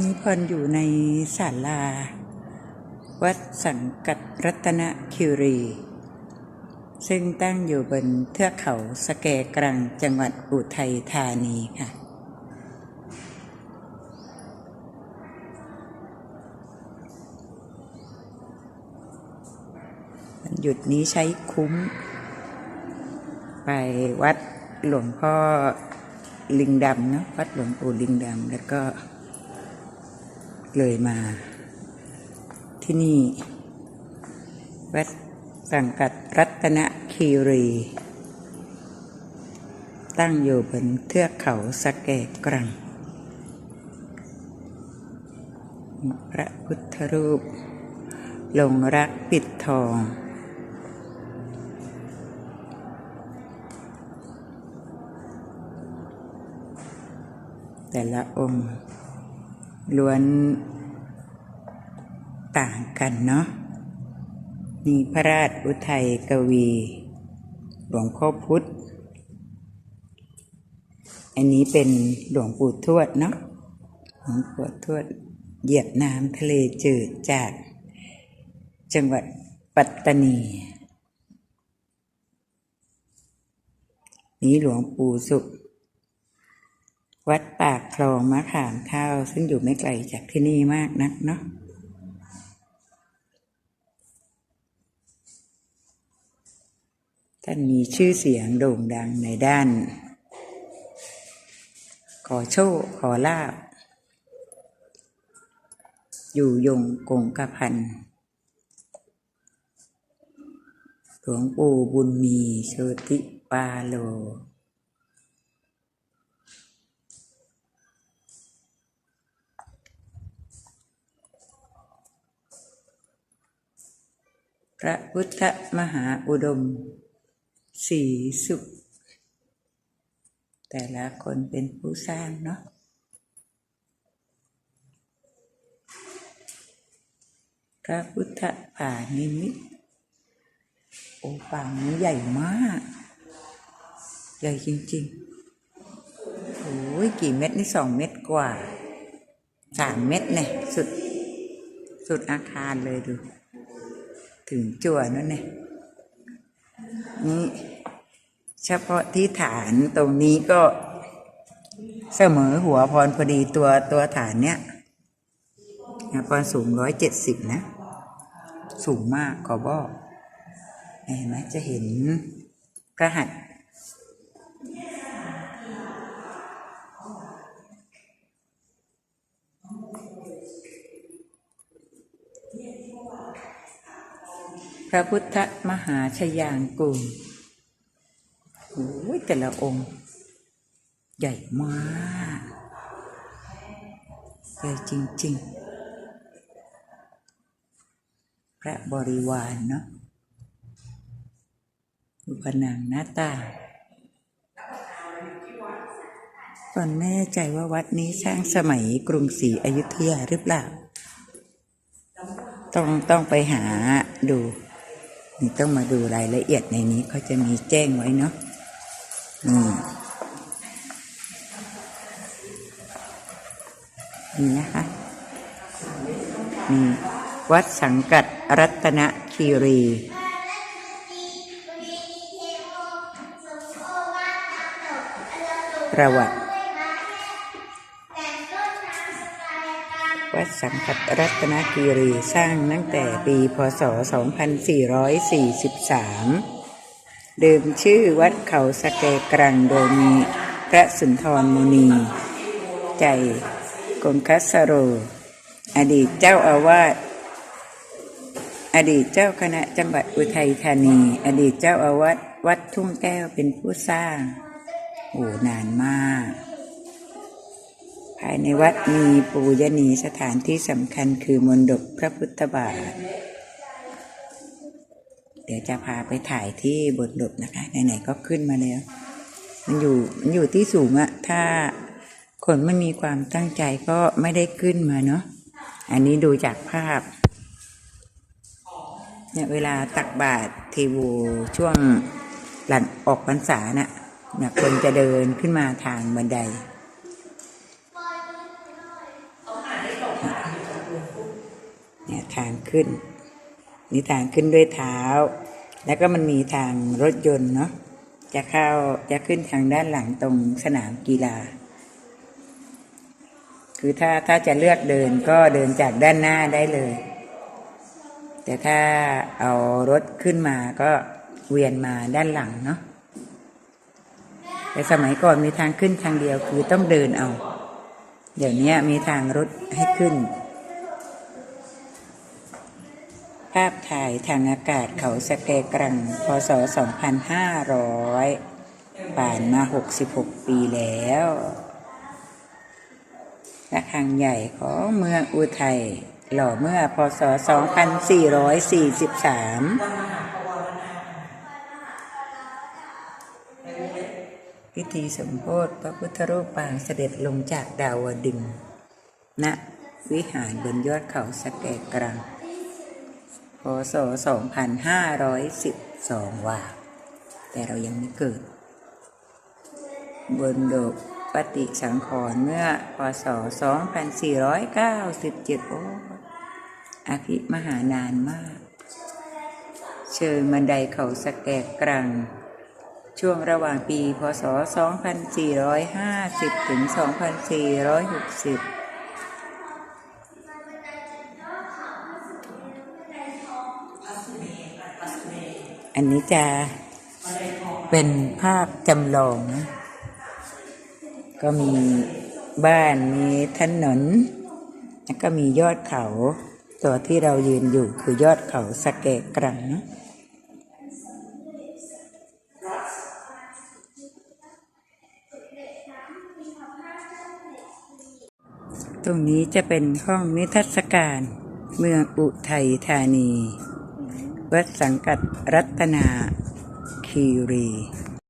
นี้พรอยู่ในศาลา วัดสังกัดรัตนคิรี ซึ่งตั้งอยู่บนเทือกเขาสแกกรังจังหวัดอุทัยธานีค่ะ หยุดนี้ใช้คุ้ม ไปวัดหลวงพ่อลิงดำเนาะวัดหลวงปู่ลิงดำแล้วก็ เลยมา ที่นี่ วัดสังกัดรัตนคีรี ตั้งอยู่บนเทือกเขาสะแกกรัง พระพุทธรูป ลงรักปิดทองแต่ละองค์ ล้วนต่างกันเนาะมีพระราชอุทัยกวี หลวงพ่อพุธอันนี้เป็นหลวงปู่ทวดเนาะหลวงปู่ทวดเหยียบน้ำทะเลจืดจาก จังหวัดปัตตานี นี้หลวงปู่สุข วัดปากคลองมะขามเท่าซึ่งอยู่ไม่ไกลจากที่นี่มากนักเนาะท่านมีชื่อเสียงโด่งดังในด้าน ขอโชค ขอลาบ อยู่ยงกงกระพัน หลวงปู่บุญมีโชติปาโล พระพุทธมหาอุดม สีสุข แต่ละคนเป็นผู้สร้างเนาะพระพุทธป่านิมิตโอ้ป่านี้ใหญ่มาก ใหญ่จริงๆโอ้ยกี่เม็ดนี่สองเม็ดกว่าสามเม็ดเนี่ยสุด สุดอาคารเลยดู ถึงจั่วนั่นเนี่ยนี่เฉพาะที่ฐานตรงนี้ก็เสมอหัวพรพอดีตัวตัวฐานเนี้ยพรสูงร้อยเจ็ดสิบนะ สูงมากขอบอกเห็นไหมจะเห็นพระหัตถ์ พระพุทธมหาชยางกูลโอ้ยแต่ละองค์ ใหญ่มากใหญ่จริง ๆ พระบริวารเนาะอุปนังหน้าตาตอนแน่ใจว่าวัดนี้สร้างสมัยกรุงศรีอยุธยาหรือเปล่า ต้องต้องไปหาดูนี่ต้องมาดูรายละเอียดในนี้เขาจะมีแจ้งไว้เนาะนี่นี่นะคะนี่วัดสังกัดรัตนคีรีประวัติ วัดสังกัดรัตนคีรีสร้างตั้งแต่ปีพศ 2443 เดิมชื่อวัดเขาสะเกกรังโดยมีพระสุนทรมุนี ใจกงคัสโร อดีตเจ้าอาวาสอดีตเจ้าคณะจังหวัดอุทัยธานี อดีตเจ้าอาวาสวัดทุ่งแก้วเป็นผู้สร้าง โอ้นานมาก ภายในวัดมีปูยนีสถานที่สำคัญคือมนดบพระพุทธบาท เดี๋ยวจะพาไปถ่ายที่บนดบนะคะไหนๆก็ขึ้นมาแล้ว มันอยู่มันอยู่ที่สูงอะถ้าคนไม่มีความตั้งใจก็ไม่ได้ขึ้นมาเนาะอันนี้ดูจากภาพเนี่ยเวลาตักบาตรเทโวช่วงหลังออกพรรษาน่ะเนี่ยคนจะเดินขึ้นมาทางบันได ทาง ขึ้นมีทางขึ้นด้วยเท้า แล้วก็มันมีทางรถยนต์เนาะจะเข้าจะขึ้นทางด้านหลังตรงสนามกีฬา คือถ้าถ้าจะเลือกเดินก็เดินจากด้านหน้าได้เลย แต่ถ้าเอารถขึ้นมาก็เวียนมาด้านหลังเนาะแต่สมัยก่อนมีทางขึ้นทางเดียวคือต้องเดินเอา เดี๋ยวนี้มีทางรถให้ขึ้น ภาพถ่ายทางอากาศเขาสแกกรัง พศ 2500 ผ่านมา 66 ปีแล้วระฆังใหญ่ของเมืองอุทัย หล่อเมื่อพศ 2443 พิธีสมโภชพระพุทธรูปปางเสด็จลงจากดาวดึงส์ณวิหารบนยอดเขาสแกกรัง พศ 2512 ว่า แต่เรายังไม่เกิด บนโดกปฏิสังขรณ์เมื่อ พศ 2497 โอ้อภิมหานานมาก เชิญบันไดเขาสแกกรัง ช่วงระหว่างปี พศ 2450 ถึง 2460 อันนี้จะเป็นภาพจำลอง ก็มีบ้านมีถนน แล้วก็มียอดเขา ตัวที่เรายืนอยู่คือยอดเขาสะเกกรังนะตรงนี้จะเป็นห้องนิทรรศการเมืองอุทัยธานี วัดสังกัดรัตนาคีรี